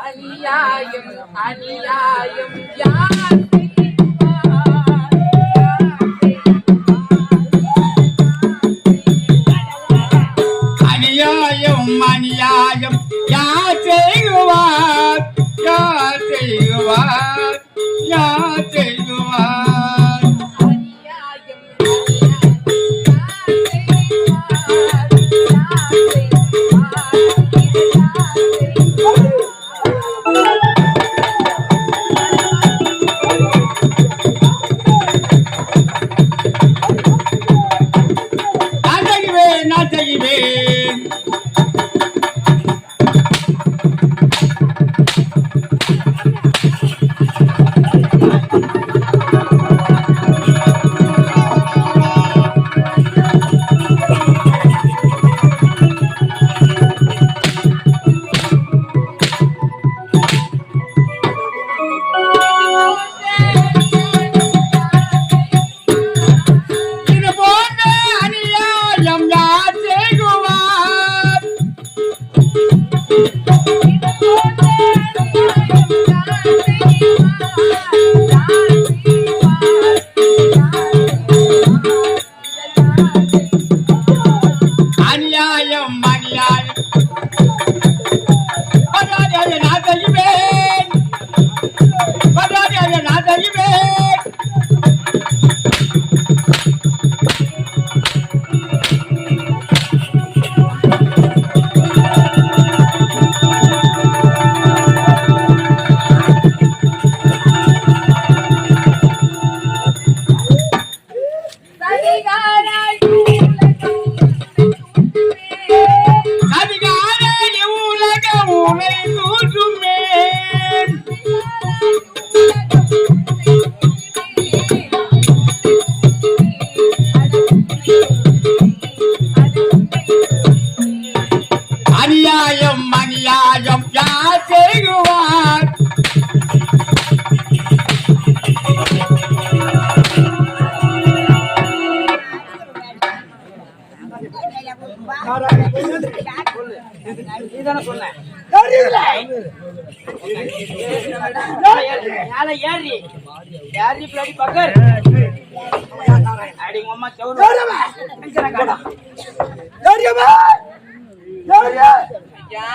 அநியாயம் அநியாயம் யார் அநியாயம் அநியாயம் யார் செய்வார்? யார் செய்வார்? யார் செய் நீதானே சொன்ன மேல ஏறி. ஏறி பிளாடி பக்கர். அடி உங்க அம்மா செவரு. ஐயா,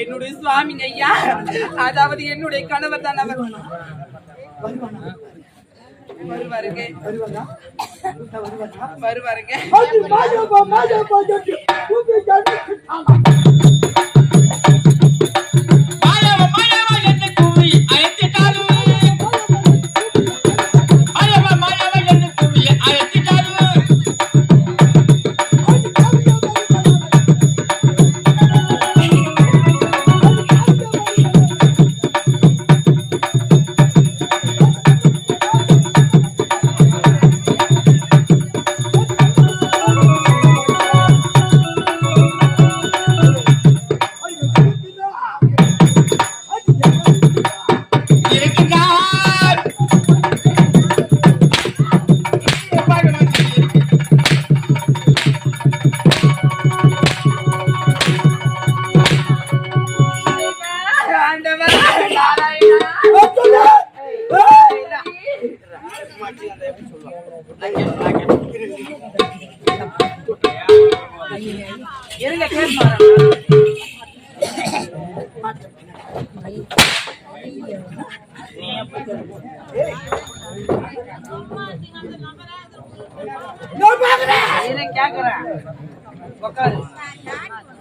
என்னுடைய சுவாமிங்க ஐயா அதாவது என்னுடைய கணவர் தான் அவர். வருவாருங்க. வருவாருங்க.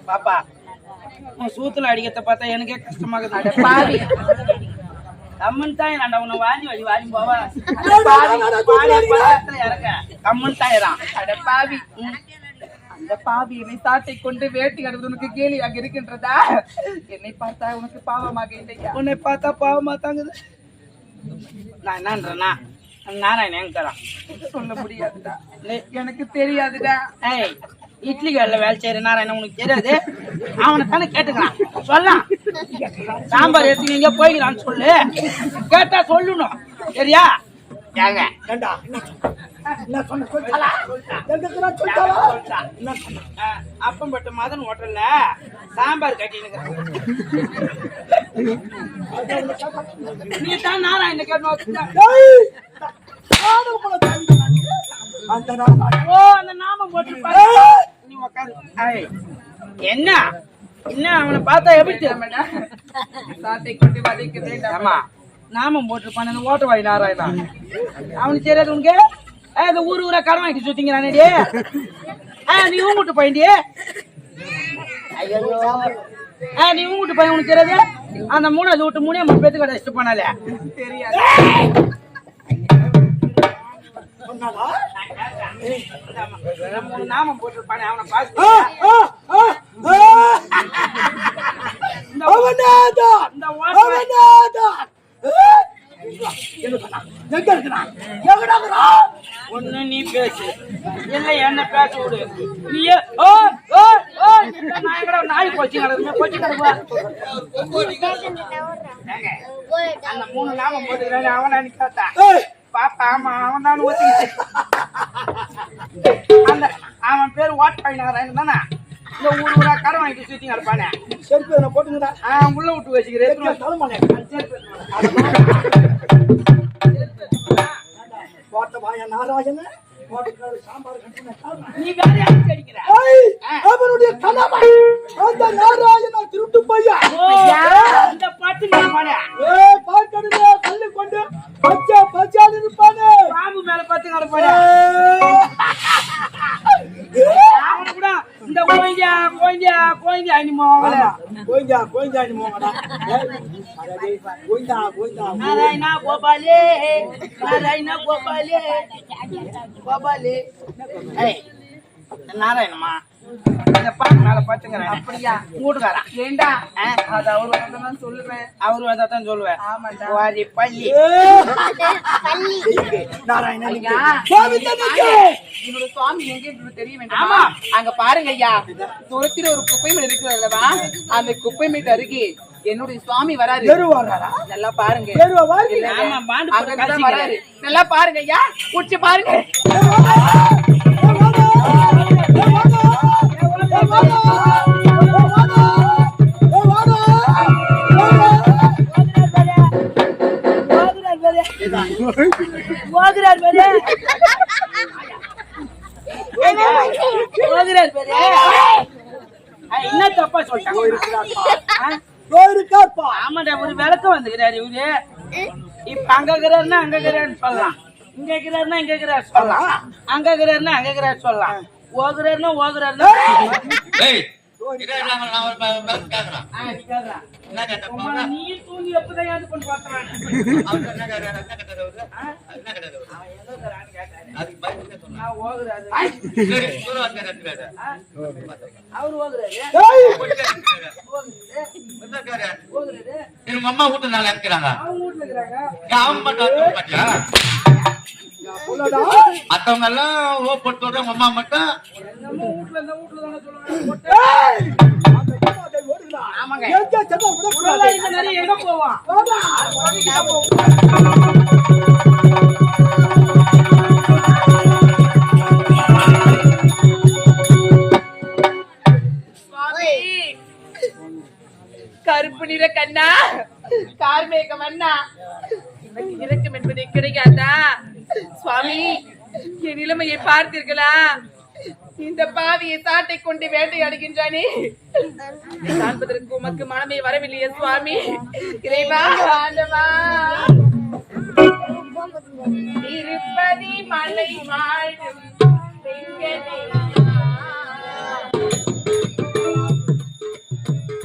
பாப்பா உன் சூத்துல அடிக்கிறத பார்த்தா எனக்கே கஷ்டமாகுது. பாவி. கம்மன் தான் நான் உன்னை வாங்கி வழி வாரி போவா. பாவி. பாடி பக்கத்துல இறக்க கம்மன் தாயிரான் அட பாவி. அந்த பாவி என்னை சாட்டை கொண்டு வேட்டையாடுவது உனக்கு கேலியாக இருக்கின்றதா? என்னை பார்த்தா உனக்கு பாவமாக இல்லையா? உன்னை பார்த்தா பாவமா தாங்குது. நான் என்னன்றேன்னா நாராயணன் எங்க தரான் சொல்ல முடியாதுடா. எனக்கு தெரியாதுடா. ஏய் இட்லி கல்ல வேலை செய்யற நாராயணன் உனக்கு தெரியாது. அவனை தானே கேட்டுக்கிறான். சொல்லலாம். சாம்பார் எடுத்து எங்க போய்க்கிறான்னு சொல்லு. கேட்டா சொல்லணும். சரியா? ஏங்க. சொன்ன சொல்லிட்டாளா சொல்லிட்டாளா சொல்லிட்டா. ஆ, அப்பம்பட்டு மதன் ஹோட்டல்ல சாம்பார் கட்டினுக்கிறேன் நீ தான் நாராயண கேட்டு ஓ அந்த நாமம் போட்டு பாரு. நீ உக்காரு. ஐய், என்ன? என்ன அவனை பார்த்தா எப்படி சாட்டை கொண்டு ஆமா நாமம் போட்டுருப்பான் அந்த ஓட்ட வாய் நாராயணா. அவனுக்கு தெரியாது உனக்கு? ஏ, இந்த ஊரு ஊரா கடன் வாங்கிட்டு சுத்திங்க நானே நீ ஊங்கிட்டு பையன்டி ஐயோ நீ ஊங்கிட்டு பையன் உனக்கு தெரியாது அந்த மூணாவது விட்டு மூணே மூணு பேத்து கடை இஷ்டம் பண்ணாலே தெரியாது போட்டிருப்பானே அவனை பார்த்து. ஏய், எங்க இருக்கிறான்? எங்க இருக்கிறான்? எங்கடா இருக்கிறான்? ஒண்ணு நீ பேசு இல்ல என்ன பேச விடு. நீயே ஓ ஓ ஓ நான் எங்கடா நாய் கொச்சி கிடக்குமே கொச்சி கிடக்குவா அந்த மூணு நாமம் அவன் பாப்பா ஆமா அவன் தான் ஒத்திக்கிச்சு அந்த அவன் பேர் வாட் பையனாராயன் தானே? இந்த ஊர் ஊரா கடன் வாங்கிட்டு சுத்தி கிடப்பானே. செருப்பு போட்டுங்கடா. உள்ள விட்டு வச்சுக்கிறேன். அடிக்கிற ஏய், அவனுடைய கணவன் அந்த நாராயண திருட்டு பையன் ஓ, இந்த பாட்டு கல்லு கொண்டு. பச்சை பச்சையாடு இருப்பானே. பாம்பு மேல பார்த்து கிடப்பானே ஏய், அவனை கூட இந்த கோயிந்தா கோயிந்தா அவளை ஆமா, கோயிந்தா, கோயிந்தா நீ அடடே, கோயிந்தா, கோயிந்தா. நாராயணா கோபாலே நாராயணா கோபாலே கோபாலே நாராயணமா மேல பாத்துக்கிறேன். அப்படியா? வீட்டுக்காரன் ஏண்டா? அது அவரு வந்து நான் சொல்லுவேன் அவரு வந்தாதான் சொல்லுவேன் ஆமாண்டா. வாரி பள்ளி என்னோட சுவாமி எங்க இருக்கு தெரிய வேண்டாமா. அங்க பாருங்க ஐயா. தூரத்தில் ஒரு குப்பை மேடு இருக்குது அல்லவா? அந்த குப்பை மேடு அருகே என்னுடைய சுவாமி வராரு. வர்றாரா? நல்லா பாருங்க. நல்லா பாருங்க ஐயா. உச்சி பாருங்க. ஏய், வாடா. ஏய், வாடா. என்ன தப்பா சொல்லிட்டாங்க போயிருக்காப்பா. ஆமாடா ஒரு விளக்கம் வந்துக்கிறாரு இவரு இப்ப அங்க இருக்கிறாருன்னா அங்க இருக்கிறாருன்னு சொல்லலாம் இங்க இருக்கிறாருன்னா இங்க இருக்கிறாரு சொல்லலாம் அங்க இருக்கிறாருன்னா அங்க இருக்கிறாரு சொல்லலாம் கேக்குறேன். ஆ, நீ தூங்கி எப்பதான் ஏந்து பண்ணி பாக்குறான் அவரு எங்க அம்மா வீட்டு நாள் இருக்கிறாங்க. அவங்க வீட்டுல இருக்கிறாங்க. மத்தவங்க எல்லாம் ஓ போட்டு அம்மா மட்டும். ஆமாங்க. எங்க செல்ல விடக்கூடாது. இந்த நிறைய எங்க போவான் கருப்பு நிற கண்ணா. கார்மேக மண்ணா. எனக்கு இறக்கம் என்பது கிடைக்காதா? சுவாமி என் நிலைமையை பார்த்தீர்களா? இந்த பாவியை சாட்டை கொண்டு வேட்டையாடுகின்றானே. காண்பதற்கு உமக்கு மனமே வரவில்லையே சுவாமி. இறைவா ஆண்டவா. திருப்பதி மலை வாழும்